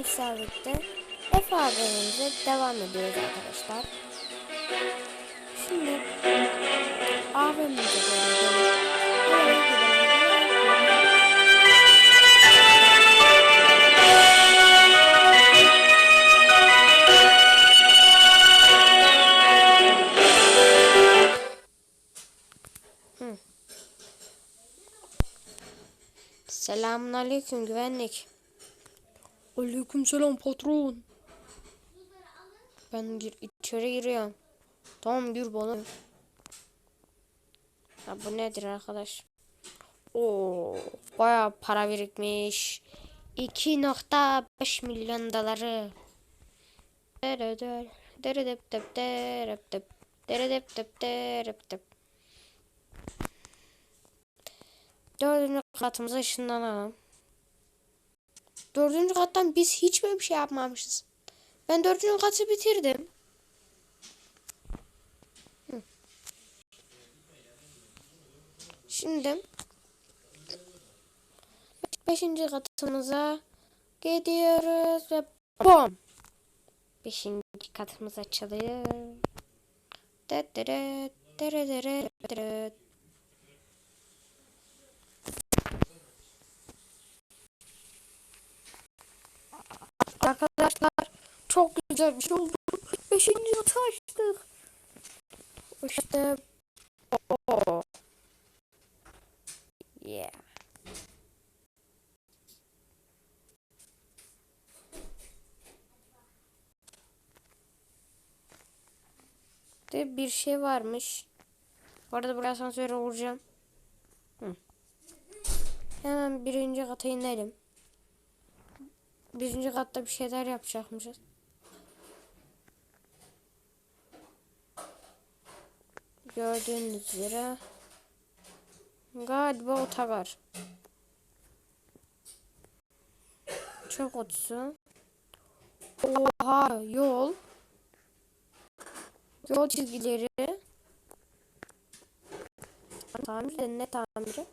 isabette F AVM'imize devam ediyoruz arkadaşlar. Şimdi gidelim. Selamun aleyküm güvenlik. Aleyküm selam patron. Ben gir içeri giriyorum. Tamam gir bana. Ya bu nedir arkadaş? Oo, bayağı para birikmiş. 2.5 milyon doları. Deredep dep derep dep deredep ışınlanalım. Dördüncü kattan biz hiç böyle bir şey yapmamışız. Ben dördüncü katı bitirdim. Şimdi beşinci katımıza gidiyoruz ve bom. Beşinci katımız açılıyor. Dere dere dere çok güzel bir şey oldu. Beşinci katı açtık. İşte o. Yeah. De bir şey varmış. Bu arada buraya asansöre vuracağım. Hı. Hemen birinci kata inelim. Birinci katta bir şeyler yapacakmışız. Gördüğünüz üzere galiba otogar. Çok otusu. Oha yol. Yol çizgileri. Tamir de ne tamiri?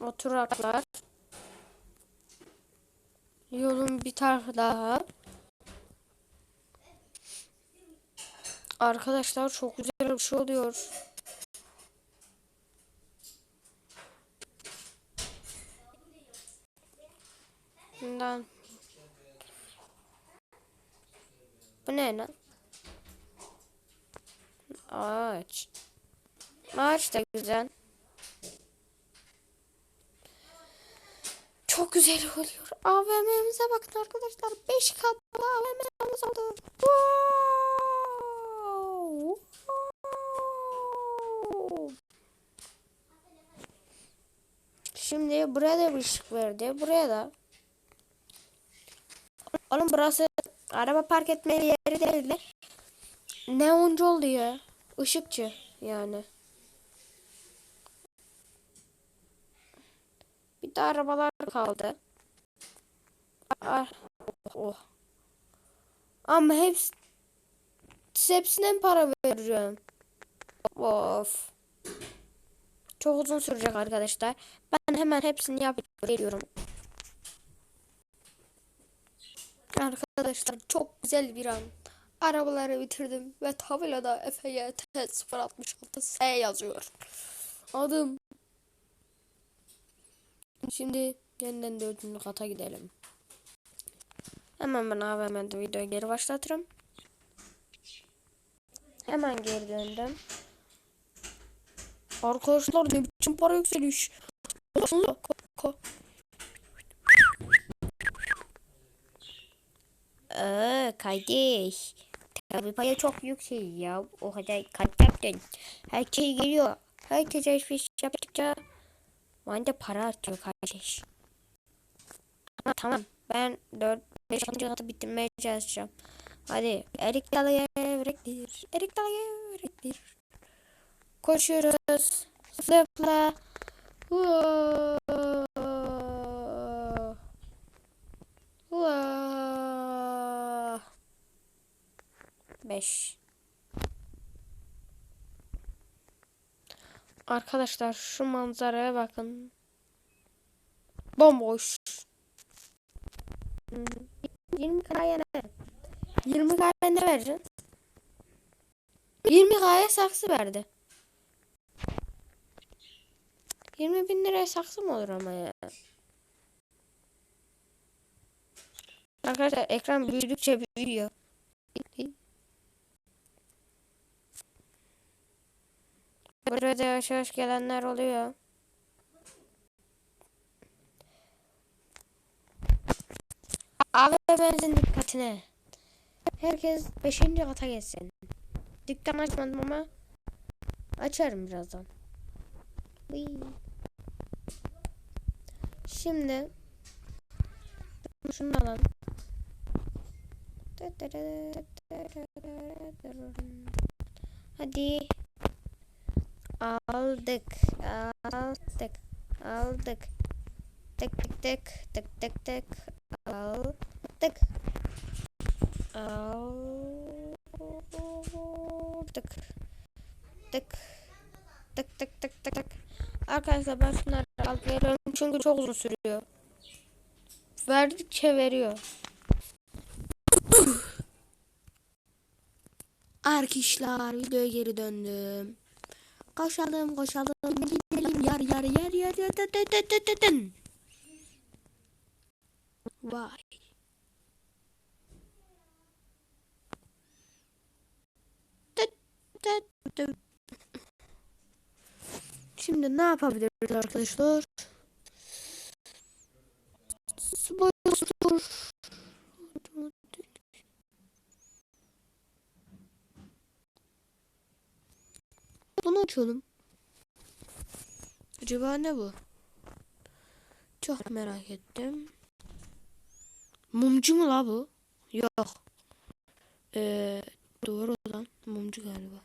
Oturaklar. Yolun bir tarafı daha. Arkadaşlar çok güzel bir şey oluyor. Bundan. Bu ne lan? Ağaç. Ağaç da güzel. Çok güzel oluyor. AVM'mize bakın arkadaşlar. 5 katlı AVM'miz oldu. Wow! Buraya da bir ışık verdi. Buraya da. Oğlum burası araba park etme yeri değil de. Neoncu oldu ya. Işıkçı yani. Bir de arabalar kaldı. Ah, oh. Ama hepsi hepsine para vereceğim. Of. Çok uzun sürecek arkadaşlar. Ben hemen hepsini yapıp geliyorum. Arkadaşlar çok güzel bir an. Arabaları bitirdim ve tabelada EFYT 066 S yazıyor. Adım Şimdi yeniden dördüncü kata gidelim. Hemen ben AVM'de videoyu geri başlatırım. Hemen geri döndüm. Arkadaşlar ne biçim para yükseliş. Allah ko Ee, kardeş. Tabi para çok yüksek ya. O kadar kat yaptın. Herkes geliyor. Herkes alışveriş yaptıkça bana da para artıyor kardeş. Ama tamam. Ben 4 5 katı bitirmeye çalışacağım. Hadi erik dalıya evrektir. Erik dalıya evrektir. Koşuyoruz. Zıpla. Whoa. Whoa. 5 Arkadaşlar şu manzaraya bakın. Bomboş. Hmm, 20 kaya ne? 20 kaya ne vereceksin? 20 kaya saksı verdi. 20 bin liraya saksı mı olur ama ya? Arkadaşlar ekran büyüdükçe büyüyor. Burada yavaş yavaş gelenler oluyor. Abi benzin dikkatine. Herkes 5. kata geçsin. Dükkan açmadım ama açarım birazdan. Uy. Şimdi şunu alalım. Hadi. Aldık. Aldık. Aldık. Tık tık tık tık tık tık. Aldık. Aldık. Tık. Tık tık tık tık tık. Arkadaşlar ben şunları alıp veriyorum çünkü çok uzun sürüyor. Verdikçe veriyor. Arkadaşlar videoya geri döndüm. Koşalım koşalım gidelim yar yar yar yar yar dın dın dın dın dın. Vay. Tıt tıt tıt. Şimdi ne yapabiliriz arkadaşlar? Spoiler. Bunu açalım. Acaba ne bu? Çok merak ettim. Mumcu mu la bu? Yok. Ee, doğru olan mumcu galiba.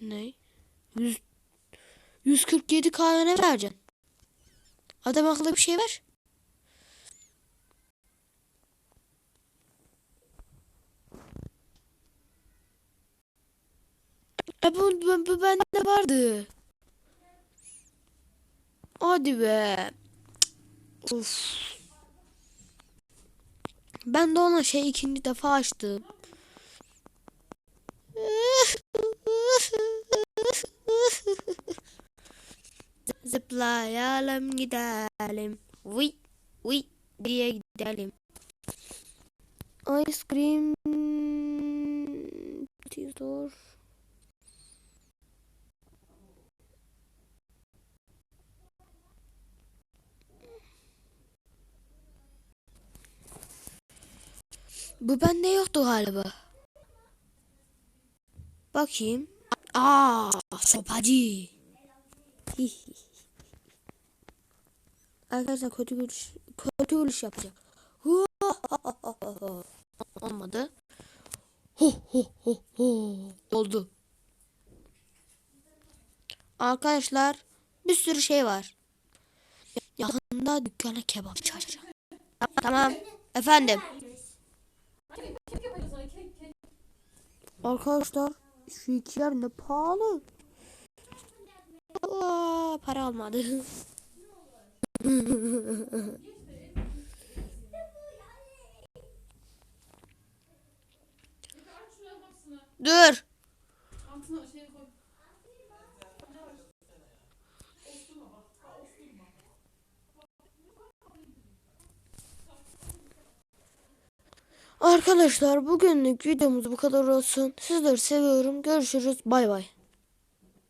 Ne? 100 147 K'ya ne vereceksin? Adam akıllı bir şey ver. E bu, bu, bu bende vardı. Hadi be. Of. Ben de ona şey ikinci defa açtım. Zıplayalım gidelim. Vıy vıy diye gidelim. Ice cream Tizor. Bu bende yoktu galiba. Bakayım. Aa, sopacı. Arkadaşlar kötü gülüş, kötü gülüş yapacak. Olmadı. Oldu. Arkadaşlar bir sürü şey var. Yakında dükkana kebap açacağım. Tamam. Efendim. Arkadaşlar şu iki yer ne pahalı. Para almadı. Dur. Arkadaşlar bugünlük videomuz bu kadar olsun. Sizleri seviyorum. Görüşürüz. Bay bay.